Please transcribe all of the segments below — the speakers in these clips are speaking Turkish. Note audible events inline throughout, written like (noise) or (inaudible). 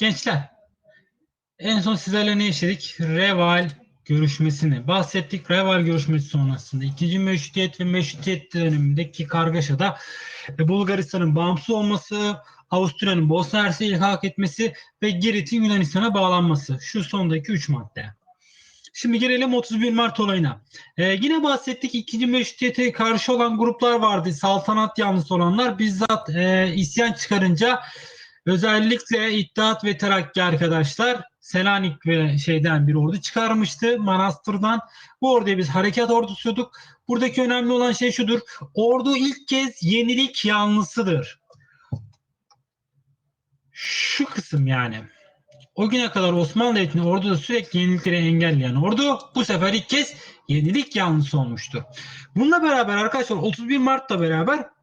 Gençler, en son sizlerle ne işledik? Reval görüşmesini bahsettik. Reval görüşmesi sonrasında ikinci meşrutiyet ve meşrutiyet dönemindeki kargaşada e, Bulgaristan'ın bağımsız olması, Avusturya'nın Bosna Hersek'i ilhak etmesi ve Girit'in Yunanistan'a bağlanması. Şu sondaki üç madde. Şimdi gelelim 31 Mart olayına. Ee, yine bahsettik ikinci meşrutiyete karşı olan gruplar vardı. Saltanat yanlısı olanlar bizzat e, isyan çıkarınca özellikle İttihat ve Terakki arkadaşlar Selanik ve şeyden bir ordu çıkarmıştı Manastır'dan. Bu orduya biz harekat ordusuyorduk. Buradaki önemli olan şey şudur. Ordu ilk kez yenilik yanlısıdır. Şu kısım yani. O güne kadar Osmanlı Devleti'nin orduda sürekli yenilikleri engelleyen ordu bu sefer ilk kez yenilik yanlısı olmuştur. Bununla beraber arkadaşlar 31 Mart'ta beraber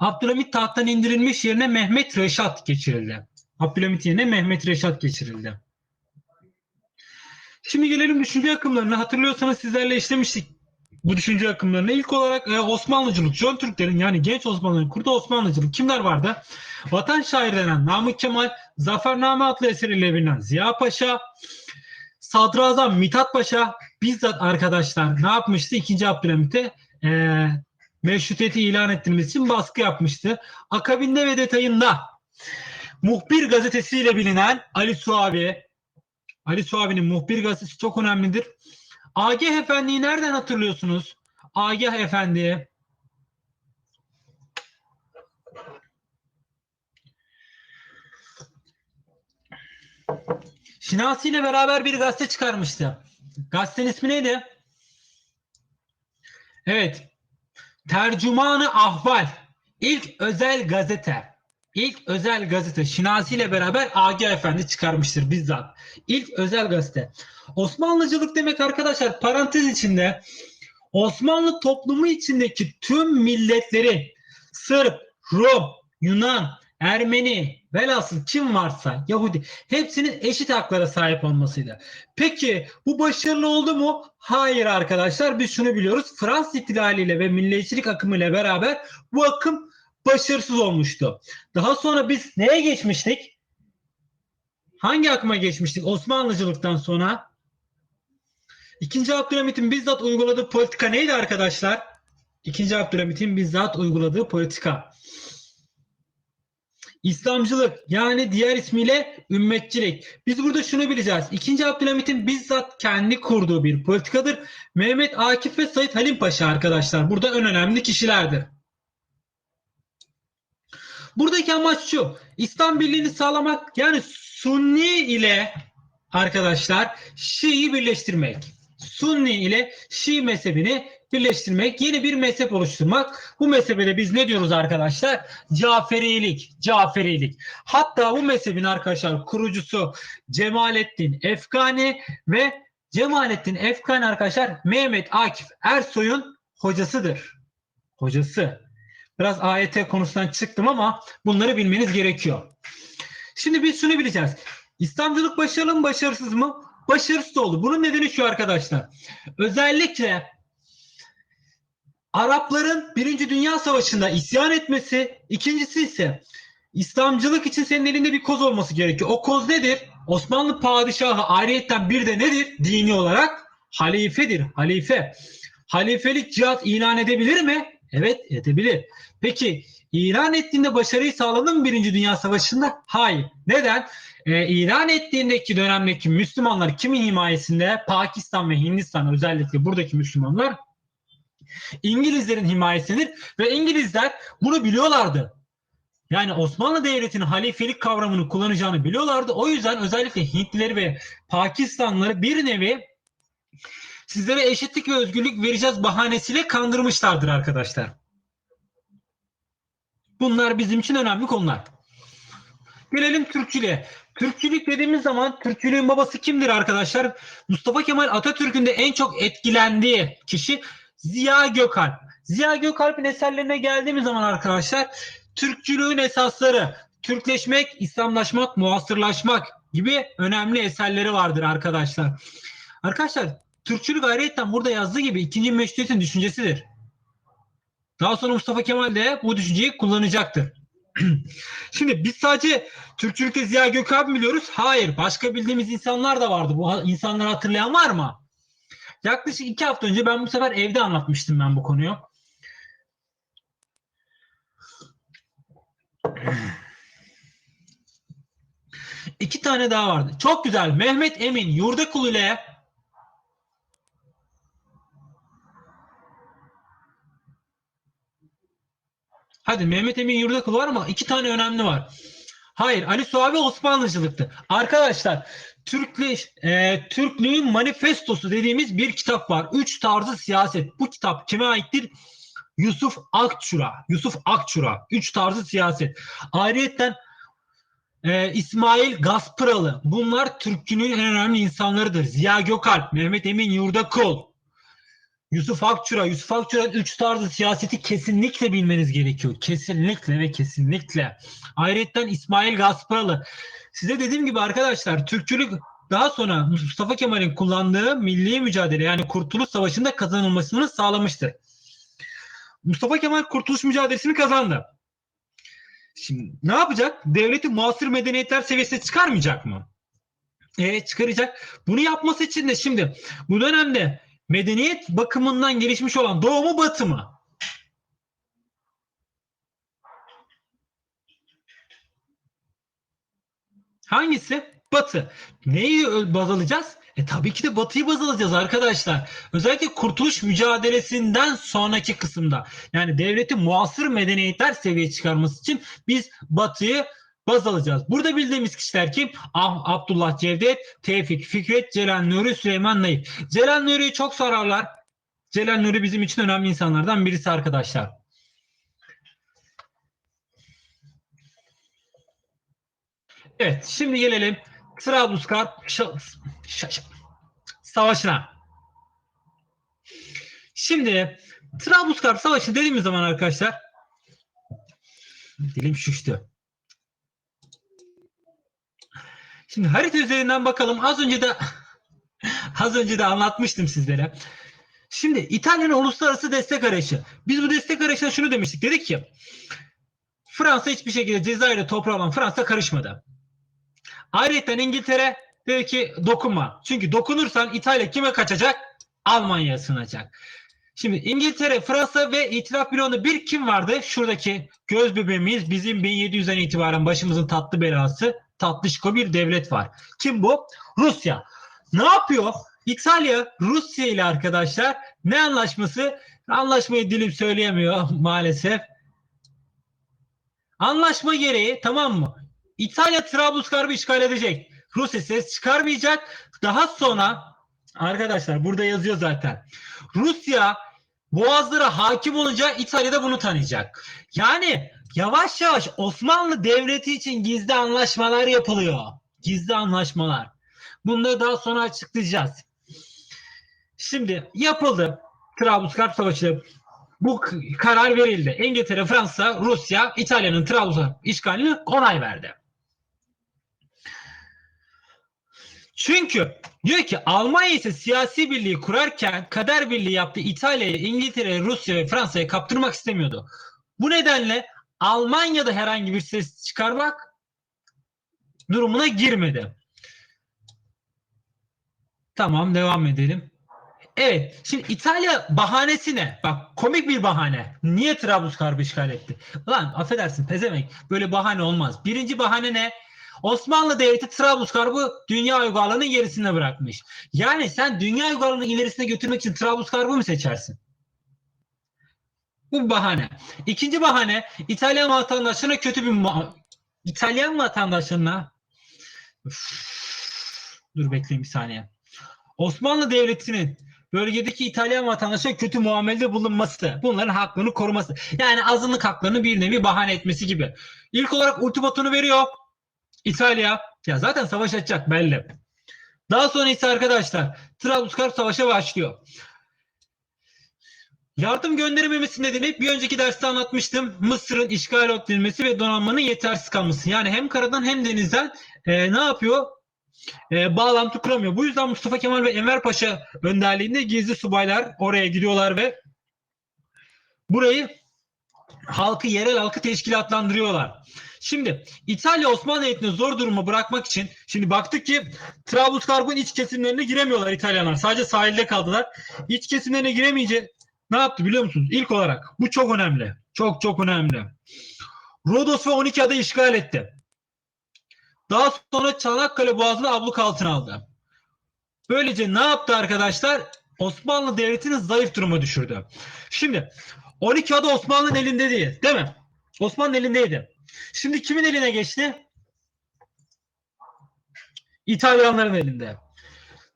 Abdülhamit tahttan indirilmiş yerine Mehmet Reşat geçirildi. Abdülhamit yerine Mehmet Reşat geçirildi. Şimdi gelelim düşünce akımlarına. Hatırlıyorsanız sizlerle işlemiştik bu düşünce akımlarına. İlk olarak e, Osmanlıcılık, Jön Türklerin yani genç Osmanlıların kurduğu Osmanlıcılık kimler vardı? Vatan şairi denen Namık Kemal, Zafername adlı eseriyle bilinen Ziya Paşa, Sadrazam Mithat Paşa bizzat arkadaşlar ne yapmıştı? İkinci Abdülhamit'e e, meşrutiyeti ilan ettirmesi için baskı yapmıştı. Akabinde ve detayında Muhbir gazetesiyle bilinen Ali Suavi, Ali Suavi'nin Muhbir gazetesi çok önemlidir. Agah Efendi'yi nereden hatırlıyorsunuz? Agah Efendi. Şinasi ile beraber bir gazete çıkarmıştı. Gazetenin ismi neydi? Evet. Tercümanı Ahval. İlk özel gazete. İlk özel gazete Şinasi ile beraber Agah Efendi çıkarmıştır bizzat. İlk özel gazete. Osmanlıcılık demek arkadaşlar parantez içinde Osmanlı toplumu içindeki tüm milletleri Sırp, Rum, Yunan, Ermeni, velhasıl kim varsa Yahudi hepsinin eşit haklara sahip olmasıydı. Peki bu başarılı oldu mu? Hayır arkadaşlar biz şunu biliyoruz. Fransız ihtilaliyle ve milliyetçilik akımıyla beraber bu akım başarısız olmuştu. Daha sonra biz neye geçmiştik? Hangi akıma geçmiştik Osmanlıcılıktan sonra? İkinci Abdülhamit'in bizzat uyguladığı politika neydi arkadaşlar? İkinci Abdülhamit'in bizzat uyguladığı politika. İslamcılık yani diğer ismiyle ümmetçilik. Biz burada şunu bileceğiz. İkinci Abdülhamit'in bizzat kendi kurduğu bir politikadır. Mehmet Akif ve Said Halim Paşa arkadaşlar burada en önemli kişilerdir. Buradaki amaç şu. İslam birliğini sağlamak yani Sunni ile arkadaşlar Şii'yi birleştirmek. Sunni ile Şii mezhebini birleştirmek, yeni bir mezhep oluşturmak. Bu mezhebe biz ne diyoruz arkadaşlar? Caferilik, Caferilik. Hatta bu mezhebin arkadaşlar kurucusu Cemalettin Efkani ve Cemalettin Efkani arkadaşlar Mehmet Akif Ersoy'un hocasıdır. Hocası. Biraz AYT konusundan çıktım ama bunları bilmeniz gerekiyor. Şimdi biz şunu bileceğiz. İslamcılık başarılı mı başarısız mı? Başarısız oldu. Bunun nedeni şu arkadaşlar. Özellikle Arapların Birinci Dünya Savaşı'nda isyan etmesi, ikincisi ise İslamcılık için senin elinde bir koz olması gerekiyor. O koz nedir? Osmanlı padişahı ayrıyetten bir de nedir? Dini olarak halifedir. Halife. Halifelik cihat ilan edebilir mi? Evet edebilir. Peki ilan ettiğinde başarıyı sağladı mı Birinci Dünya Savaşı'nda? Hayır. Neden? Ee, ilan ettiğindeki dönemdeki Müslümanlar kimin himayesinde? Pakistan ve Hindistan özellikle buradaki Müslümanlar İngilizlerin himayesindedir ve İngilizler bunu biliyorlardı. Yani Osmanlı Devleti'nin halifelik kavramını kullanacağını biliyorlardı. O yüzden özellikle Hintlileri ve Pakistanlıları bir nevi sizlere eşitlik ve özgürlük vereceğiz bahanesiyle kandırmışlardır arkadaşlar. Bunlar bizim için önemli konular. Gelelim Türkçülüğe. Türkçülük dediğimiz zaman Türkçülüğün babası kimdir arkadaşlar? Mustafa Kemal Atatürk'ün de en çok etkilendiği kişi Ziya Gökalp. Ziya Gökalp'in eserlerine geldiğimiz zaman arkadaşlar Türkçülüğün esasları, Türkleşmek, İslamlaşmak, muasırlaşmak gibi önemli eserleri vardır arkadaşlar. Arkadaşlar Türkçülük ayrıyetten burada yazdığı gibi ikinci meşrutiyetin düşüncesidir. Daha sonra Mustafa Kemal de bu düşünceyi kullanacaktır. (clears throat) Şimdi biz sadece Türkçülükte Ziya Gökalp biliyoruz? Hayır. Başka bildiğimiz insanlar da vardı. Bu insanları hatırlayan var mı? Yaklaşık iki hafta önce ben bu sefer evde anlatmıştım ben bu konuyu. İki tane daha vardı. Çok güzel. Mehmet Emin Yurdakul ile Hadi Mehmet Emin Yurdakul var ama iki tane önemli var. Hayır Ali Suavi Osmanlıcılıktı. Arkadaşlar Türklü, e, Türklüğün manifestosu dediğimiz bir kitap var. Üç tarzı siyaset. Bu kitap kime aittir? Yusuf Akçura. Yusuf Akçura. Üç tarzı siyaset. Ayrıyeten e, İsmail Gaspıralı. Bunlar Türklüğün en önemli insanlarıdır. Ziya Gökalp, Mehmet Emin Yurdakul, Yusuf Akçura. Yusuf Akçura'nın üç tarzı siyaseti kesinlikle bilmeniz gerekiyor. Kesinlikle ve kesinlikle. Ayrıca İsmail Gaspıralı. Size dediğim gibi arkadaşlar Türkçülük daha sonra Mustafa Kemal'in kullandığı milli mücadele yani Kurtuluş Savaşı'nda kazanılmasını sağlamıştır. Mustafa Kemal Kurtuluş mücadelesini kazandı. Şimdi ne yapacak? Devleti muasır medeniyetler seviyesine çıkarmayacak mı? Evet çıkaracak. Bunu yapması için de şimdi bu dönemde medeniyet bakımından gelişmiş olan doğu mu batı mı? Hangisi? Batı. Neyi baz alacağız? E tabii ki de Batı'yı baz alacağız arkadaşlar. Özellikle kurtuluş mücadelesinden sonraki kısımda. Yani devleti muasır medeniyetler seviyeye çıkarması için biz Batı'yı baz alacağız. Burada bildiğimiz kişiler kim? Ah, Abdullah Cevdet, Tevfik Fikret, Celal Nuri, Süleyman Naif. Celal Nuri'yi çok sorarlar. Celal Nuri bizim için önemli insanlardan birisi arkadaşlar. Evet, şimdi gelelim Trablusgarp Savaşı'na. Şimdi Trablusgarp Savaşı dediğimiz zaman arkadaşlar dilim şişti. Şimdi harita üzerinden bakalım. Az önce de (laughs) az önce de anlatmıştım sizlere. Şimdi İtalya'nın uluslararası destek arayışı. Biz bu destek arayışına şunu demiştik. Dedik ki Fransa hiçbir şekilde Cezayir'e toprağı olan Fransa karışmadı. Ayrıca İngiltere dedi ki dokunma. Çünkü dokunursan İtalya kime kaçacak? Almanya'ya sığınacak. Şimdi İngiltere, Fransa ve İtilaf bloğunda bir kim vardı? Şuradaki göz bebeğimiz bizim 1700'den itibaren başımızın tatlı belası tatlışko bir devlet var. Kim bu? Rusya. Ne yapıyor? İtalya Rusya ile arkadaşlar ne anlaşması? Anlaşmayı dilim söyleyemiyor (laughs) maalesef. Anlaşma gereği tamam mı? İtalya Trablusgarp'ı işgal edecek. Rusya ses çıkarmayacak. Daha sonra arkadaşlar burada yazıyor zaten. Rusya boğazlara hakim olunca İtalya da bunu tanıyacak. Yani yavaş yavaş Osmanlı Devleti için gizli anlaşmalar yapılıyor. Gizli anlaşmalar. Bunları daha sonra açıklayacağız. Şimdi yapıldı. Trablusgarp Savaşı bu karar verildi. İngiltere, Fransa, Rusya, İtalya'nın Trablusgarp işgalini onay verdi. Çünkü diyor ki Almanya ise siyasi birliği kurarken kader birliği yaptığı İtalya'yı, İngiltere, Rusya ve Fransa'ya kaptırmak istemiyordu. Bu nedenle Almanya'da herhangi bir ses çıkarmak durumuna girmedi. Tamam devam edelim. Evet. Şimdi İtalya bahanesi ne? Bak komik bir bahane. Niye Trablusgarp'ı işgal etti? Lan affedersin pezemek. Böyle bahane olmaz. Birinci bahane ne? Osmanlı Devleti Trablusgarp'ı dünya uygarlığının gerisine bırakmış. Yani sen dünya uygarlığının ilerisine götürmek için Trablusgarp'ı mı seçersin? Bu bahane. İkinci bahane İtalyan vatandaşlarına kötü bir İtalyan vatandaşlarına Üff. dur bekleyin bir saniye. Osmanlı Devleti'nin bölgedeki İtalyan vatandaşa kötü muamelede bulunması, bunların haklarını koruması. Yani azınlık haklarını bir nevi bahane etmesi gibi. İlk olarak ultimatunu veriyor. İtalya ya zaten savaş açacak belli. Daha sonra ise arkadaşlar Trablusgarp savaşa başlıyor. Yardım gönderememesi nedeni bir önceki derste anlatmıştım. Mısır'ın işgal edilmesi ve donanmanın yetersiz kalması. Yani hem karadan hem denizden e, ne yapıyor? E, bağlantı kuramıyor. Bu yüzden Mustafa Kemal ve Enver Paşa önderliğinde gizli subaylar oraya gidiyorlar ve burayı halkı, yerel halkı teşkilatlandırıyorlar. Şimdi İtalya Osmanlı Devleti'ni zor duruma bırakmak için şimdi baktık ki Trablusgarp'ın iç kesimlerine giremiyorlar İtalyanlar. Sadece sahilde kaldılar. İç kesimlerine giremeyince ne yaptı biliyor musunuz? İlk olarak bu çok önemli. Çok çok önemli. Rodos ve 12 ada işgal etti. Daha sonra Çanakkale Boğazı'nı abluk altına aldı. Böylece ne yaptı arkadaşlar? Osmanlı Devleti'ni zayıf duruma düşürdü. Şimdi 12 ada Osmanlı'nın elinde değil. Değil mi? Osmanlı'nın elindeydi. Şimdi kimin eline geçti? İtalyanların elinde.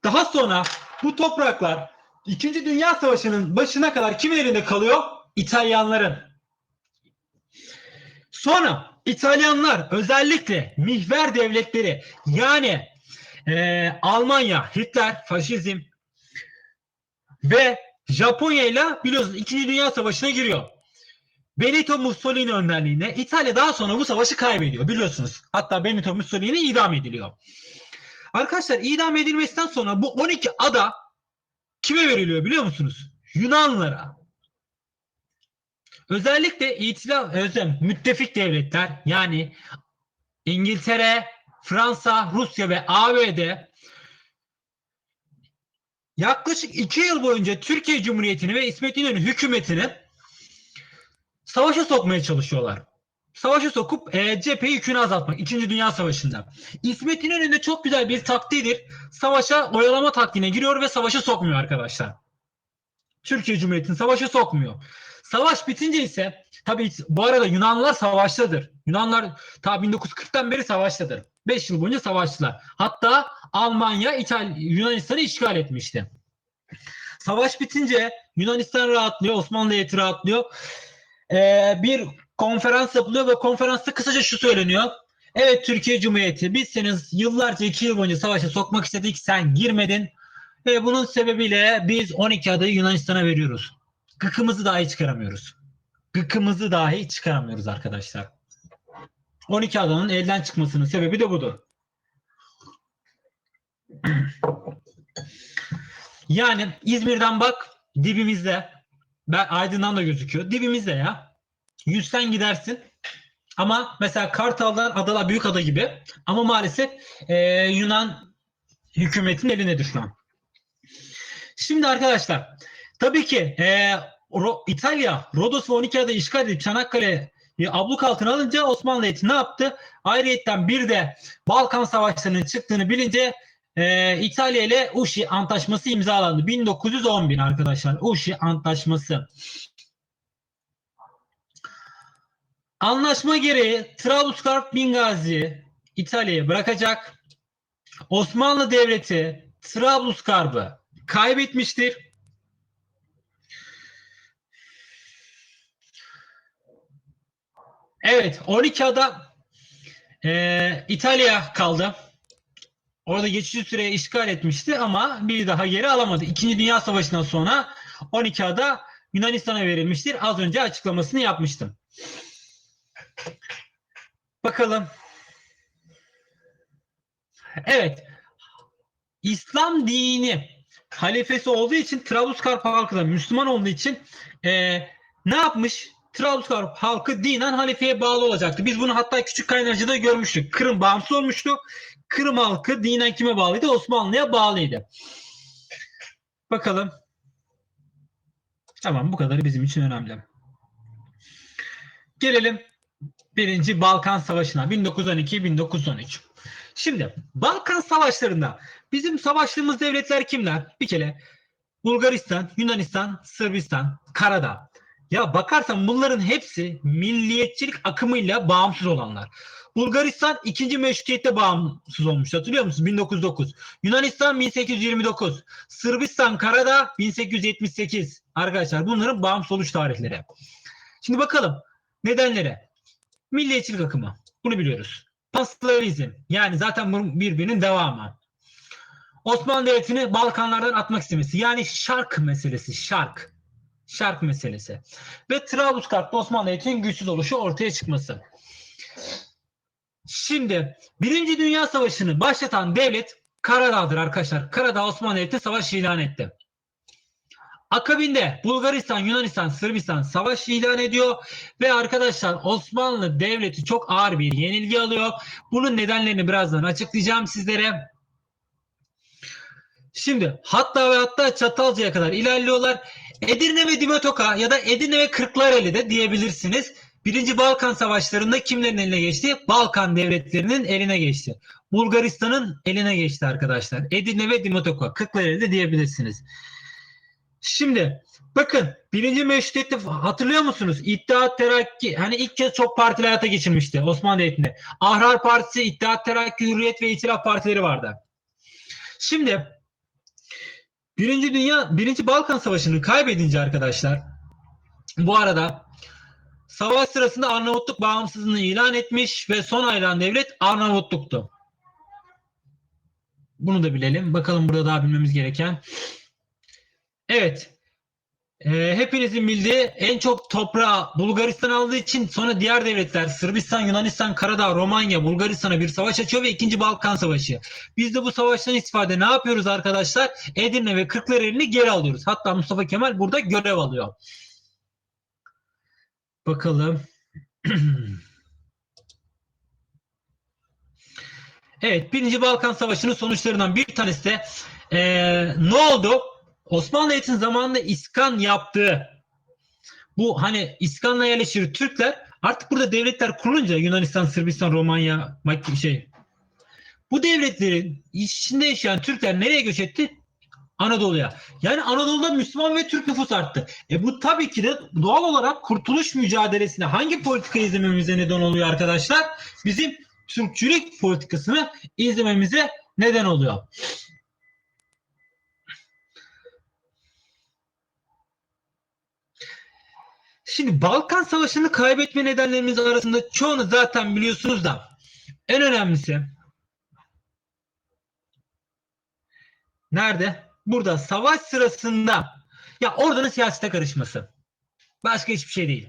Daha sonra bu topraklar İkinci Dünya Savaşı'nın başına kadar kimin elinde kalıyor? İtalyanların. Sonra İtalyanlar özellikle mihver devletleri yani eee, Almanya, Hitler, faşizm ve Japonya ile biliyorsunuz 2. Dünya Savaşı'na giriyor. Benito Mussolini önderliğinde İtalya daha sonra bu savaşı kaybediyor biliyorsunuz. Hatta Benito Mussolini idam ediliyor. Arkadaşlar idam edilmesinden sonra bu 12 ada kime veriliyor biliyor musunuz? Yunanlara. Özellikle itilaf, özlem, müttefik devletler yani İngiltere, Fransa, Rusya ve ABD yaklaşık iki yıl boyunca Türkiye Cumhuriyeti'ni ve İsmet İnönü hükümetini savaşa sokmaya çalışıyorlar. Savaşa sokup e, cepheyi yükünü azaltmak. İkinci Dünya Savaşı'nda. İsmet İnönü'nün de çok güzel bir taktiğidir. Savaşa oyalama taktiğine giriyor ve savaşa sokmuyor arkadaşlar. Türkiye Cumhuriyeti'ni savaşa sokmuyor. Savaş bitince ise tabii bu arada Yunanlılar savaştadır. Yunanlar ta 1940'tan beri savaştadır. 5 yıl boyunca savaştılar. Hatta Almanya İtalya, Yunanistan'ı işgal etmişti. Savaş bitince Yunanistan rahatlıyor, Osmanlı Devleti rahatlıyor. Ee, bir konferans yapılıyor ve konferansta kısaca şu söyleniyor. Evet Türkiye Cumhuriyeti biz seni yıllarca 2 yıl boyunca savaşa sokmak istedik sen girmedin. Ve bunun sebebiyle biz 12 adayı Yunanistan'a veriyoruz. Gıkımızı dahi çıkaramıyoruz. Gıkımızı dahi çıkaramıyoruz arkadaşlar. 12 adanın elden çıkmasının sebebi de budur. Yani İzmir'den bak dibimizde. Ben Aydın'dan da gözüküyor. Dibimizde ya. Yüzden gidersin. Ama mesela Kartal'dan Adalar Büyükada gibi. Ama maalesef e, Yunan hükümetinin elindedir şu an. Şimdi arkadaşlar tabii ki e, Ro- İtalya Rodos ve 12 adayı işgal edip Çanakkale abluk altına alınca Osmanlı Devleti ne yaptı? Ayrıyetten bir de Balkan Savaşları'nın çıktığını bilince e, İtalya ile Uşi Antlaşması imzalandı. 1911 arkadaşlar. Uşi Antlaşması. Anlaşma gereği Trablusgarp Bingazi İtalya'ya bırakacak. Osmanlı Devleti Trablusgarp'ı kaybetmiştir. Evet 12 ada e, İtalya kaldı. Orada geçici süre işgal etmişti ama bir daha geri alamadı. İkinci Dünya Savaşı'ndan sonra 12 ada Yunanistan'a verilmiştir. Az önce açıklamasını yapmıştım. Bakalım. Evet. İslam dini halifesi olduğu için Trablusgarp halkı da Müslüman olduğu için eee, ne yapmış? Trablusgarp halkı dinen halifeye bağlı olacaktı. Biz bunu hatta küçük kaynarcada görmüştük. Kırım bağımsız olmuştu. Kırım halkı dinen kime bağlıydı? Osmanlı'ya bağlıydı. Bakalım. Tamam bu kadarı bizim için önemli. Gelelim Birinci Balkan Savaşı'na 1912-1913. Şimdi Balkan Savaşları'nda bizim savaştığımız devletler kimler? Bir kere Bulgaristan, Yunanistan, Sırbistan, Karadağ. Ya bakarsan bunların hepsi milliyetçilik akımıyla bağımsız olanlar. Bulgaristan ikinci meşrutiyette bağımsız olmuş. Hatırlıyor musunuz? 1909. Yunanistan 1829. Sırbistan, Karadağ 1878. Arkadaşlar bunların bağımsız oluş tarihleri. Şimdi bakalım nedenleri. Milliyetçilik akımı. Bunu biliyoruz. Panslavizm. Yani zaten birbirinin devamı. Osmanlı Devleti'ni Balkanlardan atmak istemesi. Yani şark meselesi. Şark. Şark meselesi. Ve Trablusgarp'ta Osmanlı Devleti'nin güçsüz oluşu ortaya çıkması. Şimdi Birinci Dünya Savaşı'nı başlatan devlet Karadağ'dır arkadaşlar. Karadağ Osmanlı Devleti savaş ilan etti. Akabinde Bulgaristan, Yunanistan, Sırbistan savaş ilan ediyor ve arkadaşlar Osmanlı Devleti çok ağır bir yenilgi alıyor. Bunun nedenlerini birazdan açıklayacağım sizlere. Şimdi hatta ve hatta Çatalca'ya kadar ilerliyorlar. Edirne ve Dimetoka ya da Edirne ve Kırklareli de diyebilirsiniz. Birinci Balkan Savaşları'nda kimlerin eline geçti? Balkan devletlerinin eline geçti. Bulgaristan'ın eline geçti arkadaşlar. Edirne ve Dimetoka. Kırklareli de diyebilirsiniz. Şimdi bakın birinci meşrutiyette hatırlıyor musunuz? İttihat Terakki hani ilk kez çok partili hayata geçirmişti Osmanlı Devleti'nde. Ahrar Partisi, İttihat Terakki, Hürriyet ve İtilaf Partileri vardı. Şimdi Birinci Dünya, Birinci Balkan Savaşı'nı kaybedince arkadaşlar bu arada savaş sırasında Arnavutluk bağımsızlığını ilan etmiş ve son ayrılan devlet Arnavutluk'tu. Bunu da bilelim. Bakalım burada daha bilmemiz gereken. Evet. Ee, hepinizin bildiği en çok toprağı Bulgaristan aldığı için sonra diğer devletler Sırbistan, Yunanistan, Karadağ, Romanya, Bulgaristan'a bir savaş açıyor ve 2. Balkan Savaşı. Biz de bu savaştan istifade ne yapıyoruz arkadaşlar? Edirne ve Kırklareli'ni geri alıyoruz. Hatta Mustafa Kemal burada görev alıyor. Bakalım. (clears throat) evet, Birinci Balkan Savaşı'nın sonuçlarından bir tanesi de ee, ne oldu? Osmanlı Devleti'nin zamanında iskan yaptığı bu hani iskanla yerleşir Türkler artık burada devletler kurulunca Yunanistan, Sırbistan, Romanya, şey bu devletlerin içinde yaşayan Türkler nereye göç etti? Anadolu'ya. Yani Anadolu'da Müslüman ve Türk nüfus arttı. E bu tabii ki de doğal olarak kurtuluş mücadelesine hangi politika izlememize neden oluyor arkadaşlar? Bizim Türkçülük politikasını izlememize neden oluyor. Şimdi Balkan Savaşı'nı kaybetme nedenlerimiz arasında çoğunu zaten biliyorsunuz da en önemlisi nerede? Burada savaş sırasında ya oradanın siyasete karışması. Başka hiçbir şey değil.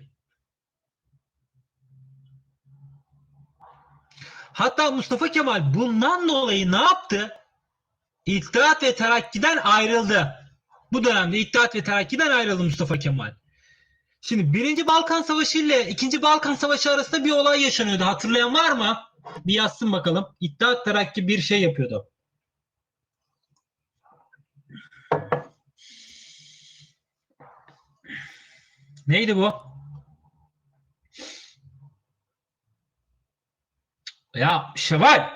Hatta Mustafa Kemal bundan dolayı ne yaptı? İttihat ve Terakki'den ayrıldı. Bu dönemde İttihat ve Terakki'den ayrıldı Mustafa Kemal. Şimdi birinci Balkan Savaşı ile ikinci Balkan Savaşı arasında bir olay yaşanıyordu. Hatırlayan var mı? Bir yazsın bakalım. İttihat Terakki bir şey yapıyordu. Neydi bu? Ya Şevval.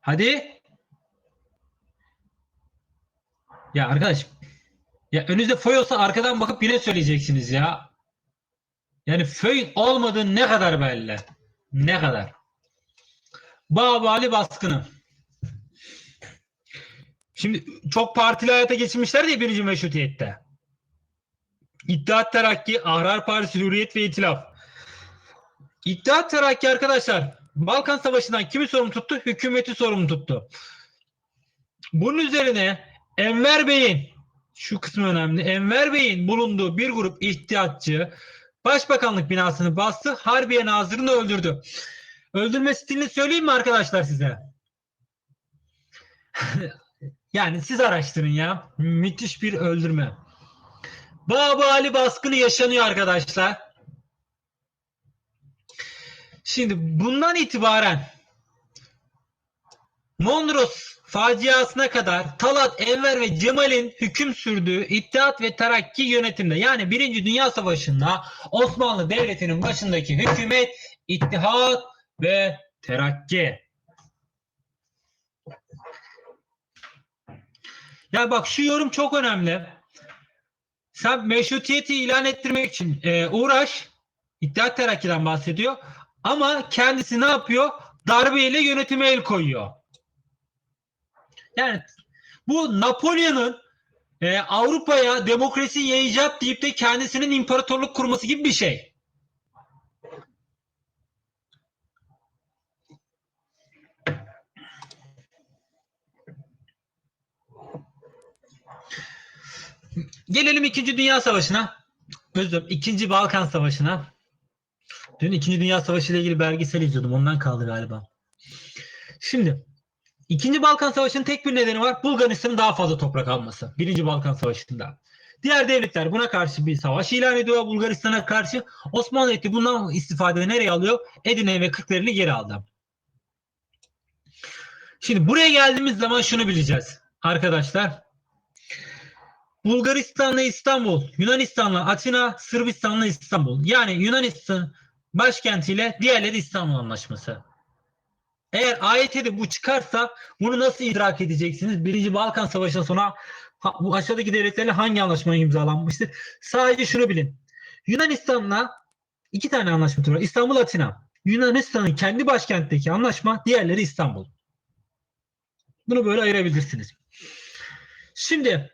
Hadi. Ya arkadaş ya önünüzde föy olsa arkadan bakıp yine söyleyeceksiniz ya. Yani föy olmadığı ne kadar belli. Ne kadar. Babali baskını. Şimdi çok partili hayata geçirmişler ya birinci meşrutiyette. İttihat Terakki, Ahrar Partisi, Hürriyet ve İtilaf. İttihat Terakki arkadaşlar Balkan Savaşı'ndan kimi sorumlu tuttu? Hükümeti sorumlu tuttu. Bunun üzerine Enver Bey'in şu kısmı önemli. Enver Bey'in bulunduğu bir grup ihtiyatçı Başbakanlık binasını bastı. Harbiye Nazırı'nı öldürdü. Öldürme stilini söyleyeyim mi arkadaşlar size? (laughs) yani siz araştırın ya. Müthiş bir öldürme. Baba Ali baskını yaşanıyor arkadaşlar. Şimdi bundan itibaren Mondros faciasına kadar Talat, Enver ve Cemal'in hüküm sürdüğü İttihat ve Terakki yönetimde yani Birinci Dünya Savaşı'nda Osmanlı Devleti'nin başındaki hükümet İttihat ve Terakki. Ya bak şu yorum çok önemli. Sen meşrutiyeti ilan ettirmek için e, uğraş. İttihat Terakki'den bahsediyor. Ama kendisi ne yapıyor? Darbeyle yönetime el koyuyor. Yani bu Napolyon'un e, Avrupa'ya demokrasi yayacak deyip de kendisinin imparatorluk kurması gibi bir şey. Gelelim 2. Dünya Savaşı'na. Özür dilerim. 2. Balkan Savaşı'na. Dün 2. Dünya Savaşı ile ilgili belgesel izliyordum. Ondan kaldı galiba. Şimdi İkinci Balkan Savaşı'nın tek bir nedeni var. Bulgaristan'ın daha fazla toprak alması. Birinci Balkan Savaşı'nda. Diğer devletler buna karşı bir savaş ilan ediyor Bulgaristan'a karşı. Osmanlı Devleti bundan istifade nereye alıyor? Edirne ve Kırklareli'ni geri aldı. Şimdi buraya geldiğimiz zaman şunu bileceğiz arkadaşlar. Bulgaristan'la İstanbul, Yunanistan'la Atina, Sırbistan'la İstanbul. Yani Yunanistan başkentiyle diğerleri İstanbul Anlaşması. Eğer AYT'de bu çıkarsa bunu nasıl idrak edeceksiniz? Birinci Balkan Savaşı'ndan sonra bu aşağıdaki devletlerle hangi anlaşma imzalanmıştır? Sadece şunu bilin. Yunanistan'la iki tane anlaşma var. İstanbul Atina. Yunanistan'ın kendi başkentteki anlaşma, diğerleri İstanbul. Bunu böyle ayırabilirsiniz. Şimdi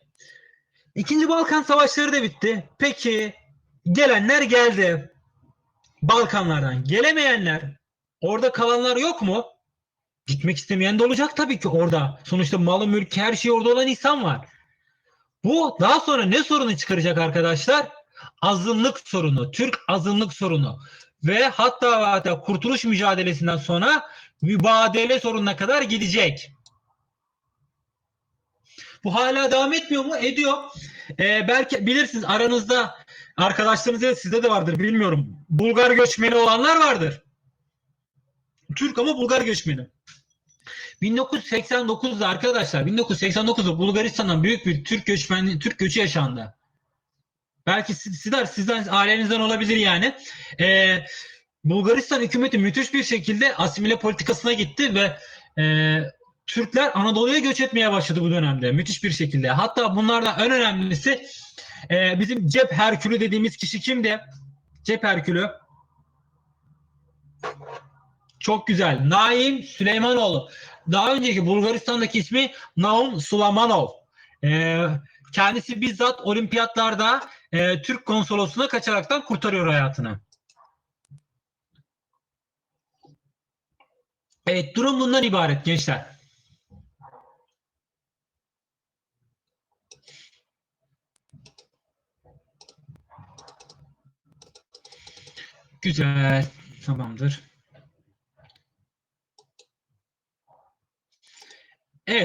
İkinci Balkan Savaşları da bitti. Peki gelenler geldi. Balkanlardan. Gelemeyenler, orada kalanlar yok mu? Gitmek istemeyen de olacak tabii ki orada. Sonuçta malı mülk her şey orada olan insan var. Bu daha sonra ne sorunu çıkaracak arkadaşlar? Azınlık sorunu, Türk azınlık sorunu ve hatta ve hatta kurtuluş mücadelesinden sonra mübadele sorununa kadar gidecek. Bu hala devam etmiyor mu? Ediyor. Ee, belki bilirsiniz aranızda arkadaşlarınızda sizde de vardır bilmiyorum. Bulgar göçmeni olanlar vardır. Türk ama Bulgar göçmeni. 1989'da arkadaşlar 1989'da Bulgaristan'dan büyük bir Türk göçmeni Türk göçü yaşandı. Belki siz- sizler sizden ailenizden olabilir yani. Ee, Bulgaristan hükümeti müthiş bir şekilde asimile politikasına gitti ve e, Türkler Anadolu'ya göç etmeye başladı bu dönemde müthiş bir şekilde. Hatta bunlardan en önemlisi e, bizim cep Herkülü dediğimiz kişi kimdi? Cep Herkülü. Çok güzel. Naim Süleymanoğlu. Daha önceki Bulgaristan'daki ismi Naum Sulamanov. Ee, kendisi bizzat olimpiyatlarda e, Türk konsolosluğuna kaçaraktan kurtarıyor hayatını. Evet durum bundan ibaret gençler. Güzel. Tamamdır. Evet